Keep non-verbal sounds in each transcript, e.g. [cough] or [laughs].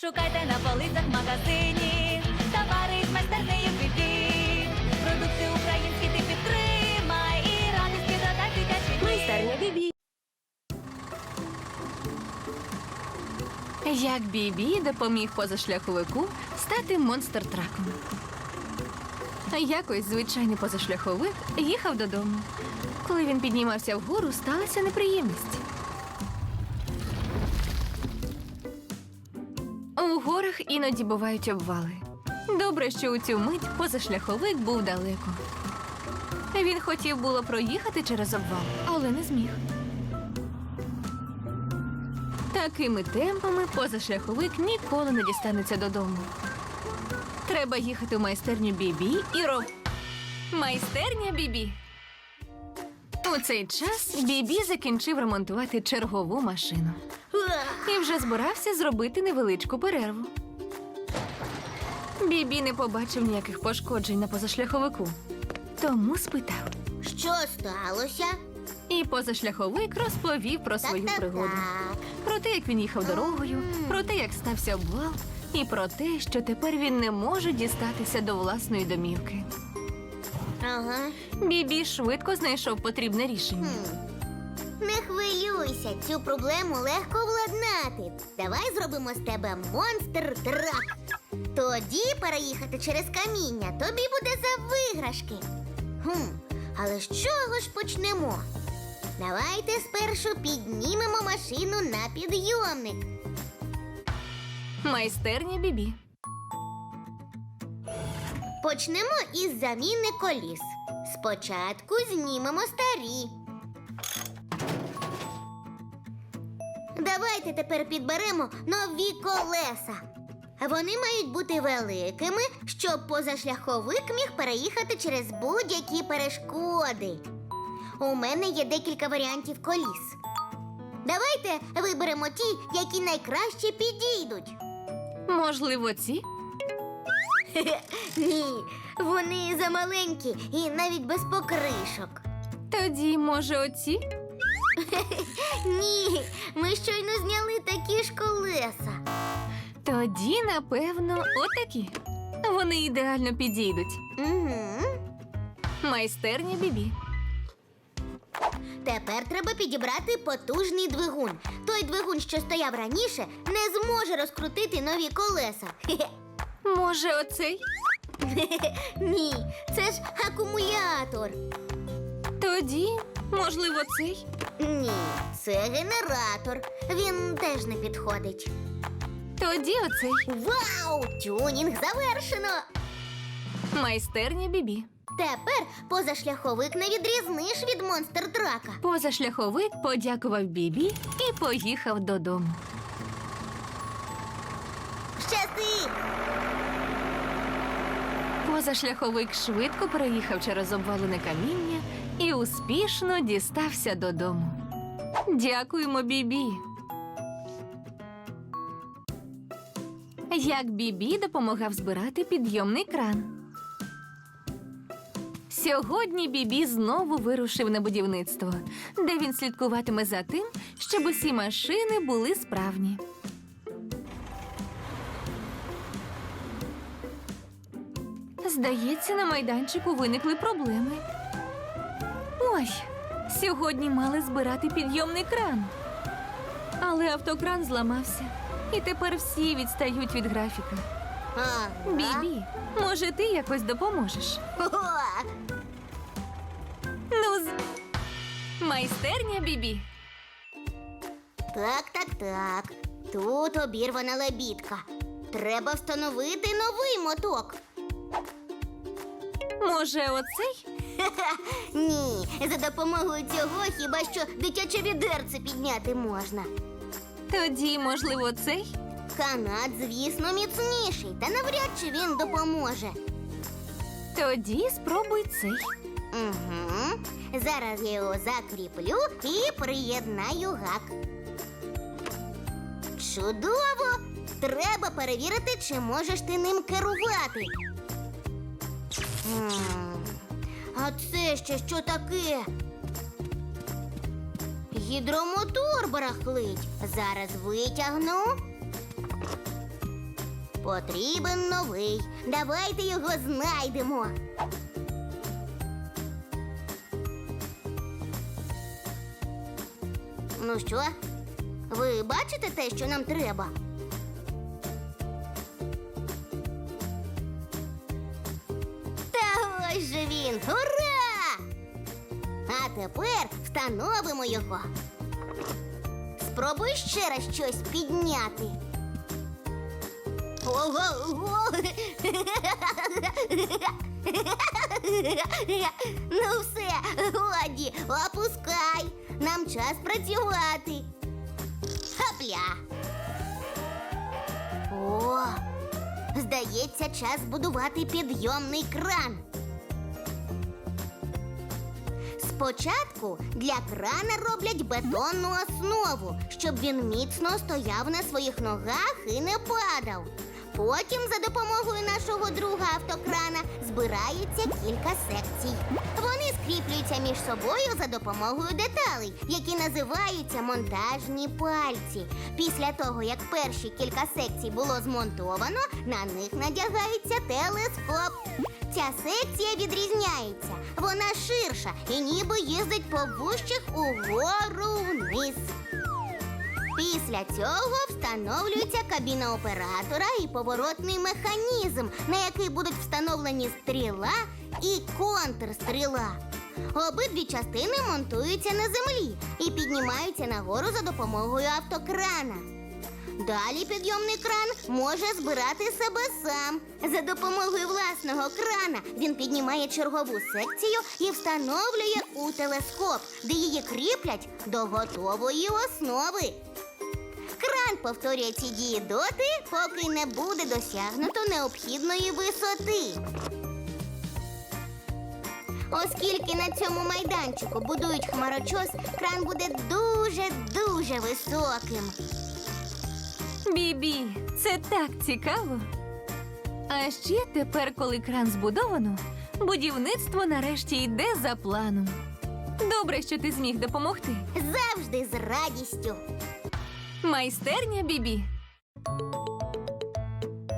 Шукайте на полицях магазині, товари з майстернею бібі. Продукти українські ти підтримай і радості додай дитячі. Майстерня Бібі. Як Бібі допоміг позашляховику стати монстр-траком. Якось звичайний позашляховик їхав додому. Коли він піднімався вгору, сталася неприємність. Горах іноді бувають обвали. Добре, що у цю мить позашляховик був далеко. Він хотів було проїхати через обвал, але не зміг. Такими темпами позашляховик ніколи не дістанеться додому. Треба їхати в майстерню Бібі і роб. Майстерня Бібі. У цей час Бібі закінчив ремонтувати чергову машину і вже збирався зробити невеличку перерву. Бібі не побачив ніяких пошкоджень на позашляховику, тому спитав. Що сталося? І позашляховик розповів про свою пригоду. Про те, як він їхав дорогою, про те, як стався обвал, і про те, що тепер він не може дістатися до власної домівки. Ага. Бібі швидко знайшов потрібне рішення. Хм. Не хвилюйся, цю проблему легко владнати. Давай зробимо з тебе монстр трак. Тоді переїхати через каміння тобі буде за виграшки. Хм, але з чого ж почнемо? Давайте спершу піднімемо машину на підйомник. Майстерня Бібі. Почнемо із заміни коліс. Спочатку знімемо старі. Давайте тепер підберемо нові колеса. Вони мають бути великими, щоб позашляховик міг переїхати через будь-які перешкоди. У мене є декілька варіантів коліс. Давайте виберемо ті, які найкраще підійдуть. Можливо, ці? [laughs] Ні, вони замаленькі і навіть без покришок. Тоді, може, оці? [laughs] Ні, ми щойно зняли такі ж колеса. Тоді, напевно, отакі. Вони ідеально підійдуть. Угу. Майстерня Бібі. Тепер треба підібрати потужний двигун. Той двигун, що стояв раніше, не зможе розкрутити нові колеса. Хе-хе. [laughs] Може, оцей? [laughs] Ні, це ж акумулятор. Тоді, можливо, цей? Ні, це генератор. Він теж не підходить. Тоді оцей. Вау! Тюнінг завершено! Майстерня Бібі. Тепер позашляховик не відрізниш від монстр трака. Позашляховик подякував Бібі і поїхав додому. Щасти! Позашляховик швидко переїхав через обвалене каміння і успішно дістався додому. Дякуємо, Бібі. Як Бібі допомагав збирати підйомний кран. Сьогодні Бібі знову вирушив на будівництво, де він слідкуватиме за тим, щоб усі машини були справні. Здається, на майданчику виникли проблеми. Ой, сьогодні мали збирати підйомний кран. Але автокран зламався, і тепер всі відстають від графіка. Ага. Бібі, може, ти якось допоможеш? Ну, з... майстерня Бібі. Так, так, так. Тут обірвана лебідка. Треба встановити новий моток. Може, оцей? [laughs] Ні, за допомогою цього хіба що дитяче відерце підняти можна. Тоді, можливо, цей? Канат, звісно, міцніший, та навряд чи він допоможе. Тоді спробуй цей. Угу. Зараз я його закріплю і приєднаю гак. Чудово! Треба перевірити, чи можеш ти ним керувати. М, А це ще що таке? Гідромотор барахлить. Зараз витягну. Потрібен новий. Давайте його знайдемо. Ну що, ви бачите те, що нам треба? Тепер встановимо його. Спробуй ще раз щось підняти. Ого, ого. Ну все, годі, опускай. Нам час працювати. Хапля. О, здається, час будувати підйомний кран. Спочатку для крана роблять бетонну основу, щоб він міцно стояв на своїх ногах і не падав. Потім за допомогою нашого друга автокрана збирається кілька секцій. Вони скріплюються між собою за допомогою деталей, які називаються монтажні пальці. Після того, як перші кілька секцій було змонтовано, на них надягається телескоп. Ця секція відрізняється. Вона ширша і ніби їздить по вущих угору вниз. Після цього встановлюється кабіна оператора і поворотний механізм, на який будуть встановлені стріла і контрстріла. Обидві частини монтуються на землі і піднімаються нагору за допомогою автокрана. Далі підйомний кран може збирати себе сам. За допомогою власного крана він піднімає чергову секцію і встановлює у телескоп, де її кріплять до готової основи. Повторює ці дії доти, поки не буде досягнуто необхідної висоти. Оскільки на цьому майданчику будують хмарочос, кран буде дуже-дуже високим. Бібі, це так цікаво. А ще тепер, коли кран збудовано, будівництво нарешті йде за планом. Добре, що ти зміг допомогти. Завжди з радістю. Майстерня Бібі.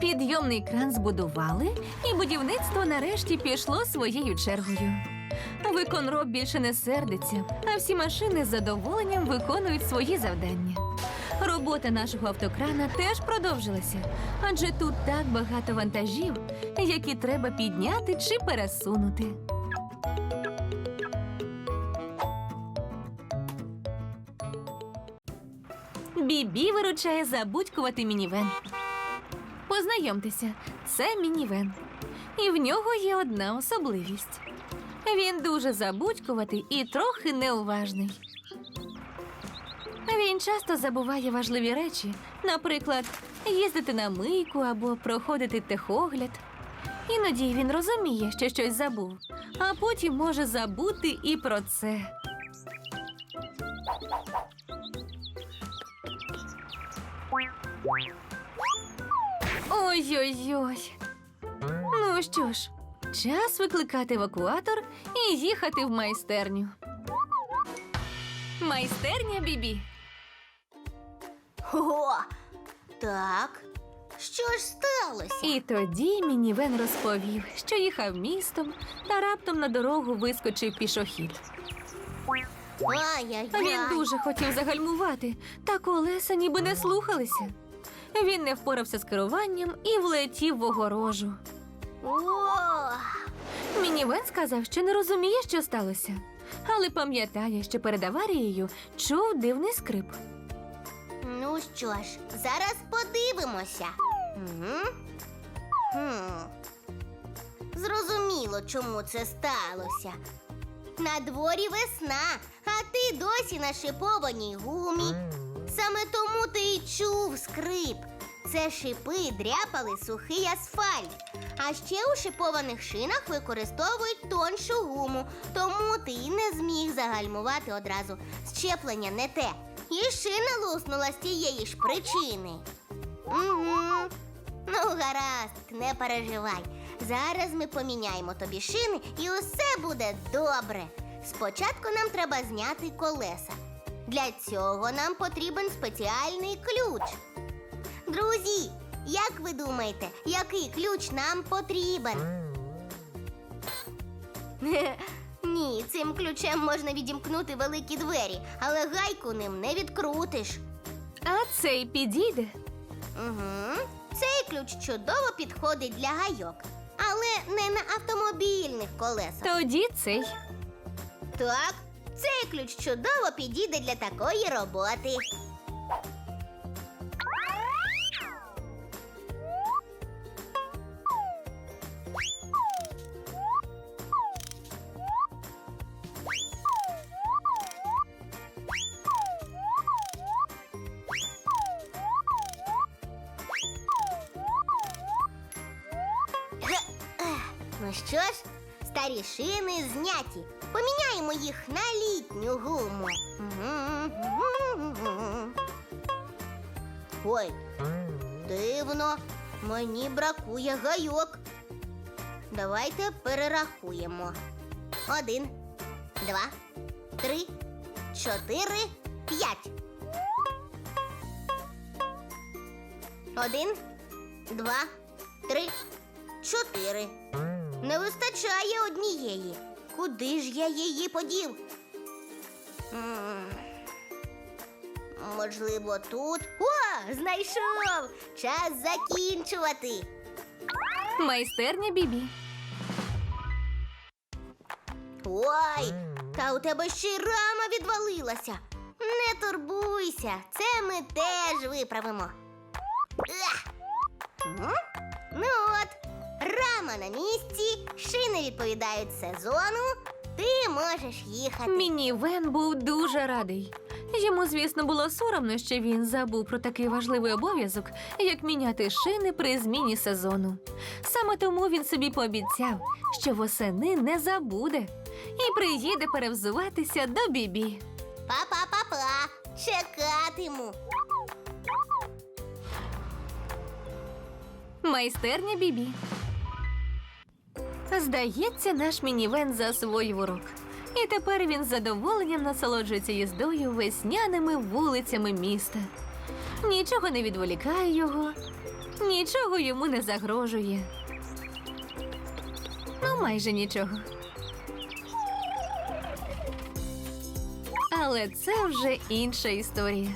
Підйомний кран збудували, і будівництво нарешті пішло своєю чергою. Виконроб більше не сердиться, а всі машини з задоволенням виконують свої завдання. Робота нашого автокрана теж продовжилася, адже тут так багато вантажів, які треба підняти чи пересунути. Бібі виручає забудькувати мінівен. Познайомтеся, це мінівен. І в нього є одна особливість. Він дуже забудькуватий і трохи неуважний. Він часто забуває важливі речі, наприклад, їздити на мийку або проходити техогляд. Іноді він розуміє, що щось забув, а потім може забути і про це. Ой-ой-ой. Ну що ж, час викликати евакуатор і їхати в майстерню. Майстерня Бібі. О, так. Що ж сталося? І тоді мінівен розповів, що їхав містом, та раптом на дорогу вискочив пішохід. Ай-яй-яй. Він дуже хотів загальмувати, та колеса ніби не слухалися. Він не впорався з керуванням і влетів в огорожу. О, Мінівен сказав, що не розуміє, що сталося, але пам'ятає, що перед аварією чув дивний скрип. ну що ж, зараз подивимося. Угу. Хм. Зрозуміло, чому це сталося. На дворі весна, а ти досі на шипованій гумі. Саме тому ти й чув скрип. Це шипи дряпали сухий асфальт. А ще у шипованих шинах використовують тоншу гуму, тому ти й не зміг загальмувати одразу. Щеплення не те. І шина луснула з тієї ж причини. Угу. Ну, гаразд, не переживай. Зараз ми поміняємо тобі шини і усе буде добре. Спочатку нам треба зняти колеса. Для цього нам потрібен спеціальний ключ. Друзі, Як ви думаєте, який ключ нам потрібен? [laughs] Ні, цим ключем можна відімкнути великі двері, але гайку ним не відкрутиш. А цей підійде. Угу. Цей ключ чудово підходить для гайок, але не на автомобільних колесах. Тоді цей. Так, цей ключ чудово підійде для такої роботи. Ну що ж, старі шини зняті. Поміняємо їх на літню гуму. Ой, дивно, мені бракує гайок. Давайте перерахуємо. Один, два, три, чотири, п'ять. Один, два, три, чотири. Не вистачає однієї. Куди ж я її подів? М, Можливо, тут. О, знайшов! Час закінчувати. Майстерня Бібі. Ой, та у тебе ще й рама відвалилася. Не турбуйся, це ми теж виправимо. Ну от, рама на місці, шини відповідають сезону. Ти можеш їхати. Мінівен був дуже радий. Йому, звісно, було соромно, що він забув про такий важливий обов'язок, як міняти шини при зміні сезону. Саме тому він собі пообіцяв, що восени не забуде і приїде перевзуватися до Бібі. Па-па-па-па, чекатиму. Майстерня Бібі. Здається, наш мінівен засвоїв урок. І тепер він з задоволенням насолоджується їздою весняними вулицями міста. Нічого не відволікає його, нічого йому не загрожує. Ну, майже нічого. Але це вже інша історія.